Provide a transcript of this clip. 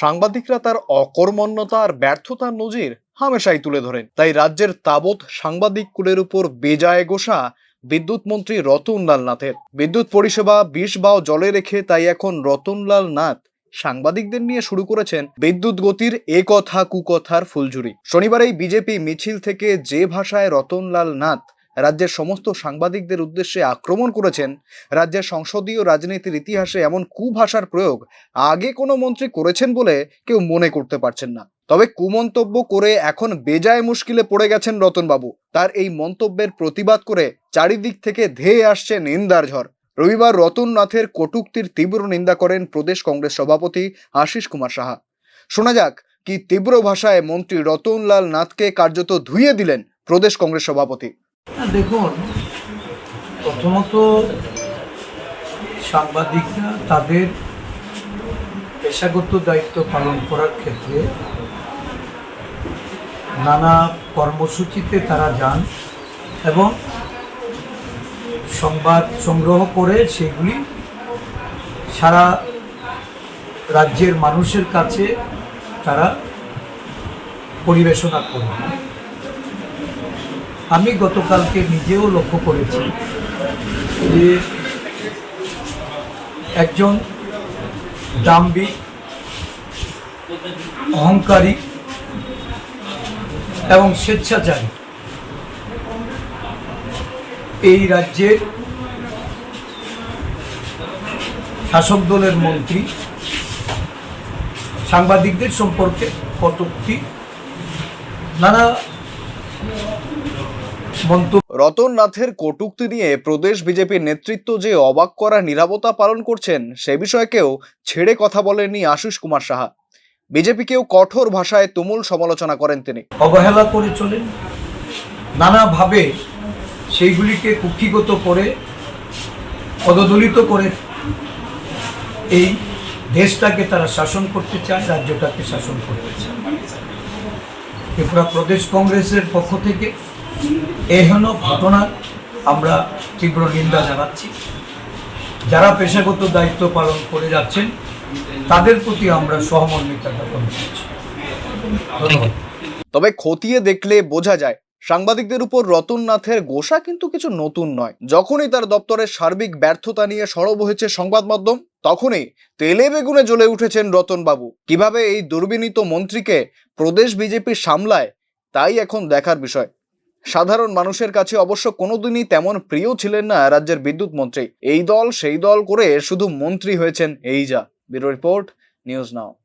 সাংবাদিকরা তার অকর্মণ্যতা আর ব্যর্থতার নজির হামেশাই তুলে ধরেন। তাই রাজ্যের তাবৎ সাংবাদিক কুলের উপর বেজায় গোসা বিদ্যুৎ মন্ত্রী রতনলাল নাথের। বিদ্যুৎ পরিষেবা বিষ বাও জলে রেখে তাই এখন রতনলাল নাথ সাংবাদিকদের নিয়ে শুরু করেছেন বিদ্যুৎ গতির এ কথা কুকথার ফুলঝুরি। শনিবার এই বিজেপি মিছিল থেকে যে ভাষায় রতনলাল নাথ রাজ্যের সমস্ত সাংবাদিকদের উদ্দেশ্যে আক্রমণ করেছেন। রাজ্যের সংসদীয় রাজনীতির ইতিহাসে এমন কুভাষার প্রয়োগ আগে কোনো মন্ত্রী করেছেন বলে কেউ মনে করতে পারছেন না। তবে কুমন্তব্য করে এখন বেজায় মুশকিলে পড়ে গেছেন রতনবাবু। তার এই মন্তব্যের প্রতিবাদ করে চারিদিক থেকে ধেয়ে আসছে নিন্দার ঝড়। রবিবার রতন নাথের কটুক্তির তীব্র নিন্দা করেন প্রদেশ কংগ্রেস সভাপতি আশিস কুমার সাহা। শোনা যাক কি তীব্র ভাষায় মন্ত্রী রতনলাল নাথকে কার্যত ধুইয়ে দিলেন প্রদেশ কংগ্রেস সভাপতি। দেখুন, প্রথমত সাংবাদিকরা তাদের পেশাগত দায়িত্ব পালন করার ক্ষেত্রে নানা কর্মসূচিতে তারা যান এবং সংবাদ সংগ্রহ করে সেগুলি সারা রাজ্যের মানুষের কাছে তারা পরিবেশনা করেন। আমি গতকালকে নিজেও লক্ষ্য করেছি যে একজন দাম্বিক অহংকারী এবং স্বেচ্ছাচারী। এই রাজ্যের শাসক দলের মন্ত্রী, সাংবাদিকদের সম্পর্কে কটূক্তি, নানা মন্তব্য রতন নাথের কটুক্তি নিয়ে প্রদেশ বিজেপির নেতৃত্ব যে অবাক করা নিরাপত্তা পালন করছেন সে বিষয়ে কেউ ছেড়ে কথা বলেননি আশিস কুমার সাহা। বিজেপিকেও কঠোর ভাষায় তুমুল সমালোচনা করেন তিনি। অবহেলা করে চলেন। নানাভাবে সেইগুলিকে কুক্ষিগত করে পদদলিত করে এই দেশটাকে তারা শাসন করতে চায় রাজ্যটাকে শাসন করতে চায়। ত্রিপুরা প্রদেশ কংগ্রেসের পক্ষ থেকে এহেন ঘটনার আমরা তীব্র নিন্দা জানাচ্ছি। যারা পেশাগত দায়িত্ব পালন করে যাচ্ছেন তাদের প্রতি আমরা সহমর্মিতা জ্ঞাপন করছি। তবে খতিয়ে দেখলে বোঝা যায় সাংবাদিকদের উপর রতন নাথের গোসা কিন্তু কিছু নতুন নয়। যখনই তার দপ্তরের সার্বিক ব্যর্থতা নিয়ে সরব হয়েছে সংবাদ মাধ্যম তখনই তেলে বেগুনে জ্বলে উঠেছেন রতন বাবু কীভাবে এই দুর্বিনীত মন্ত্রীকে প্রদেশ বিজেপি সামলায় তাই এখন দেখার বিষয়। সাধারণ মানুষের কাছে অবশ্য কোনোদিনই তেমন প্রিয় ছিলেন না রাজ্যের বিদ্যুৎ মন্ত্রী। এই দল, সেই দল করে শুধু মন্ত্রী হয়েছেন এই যা। Bureau report, news now.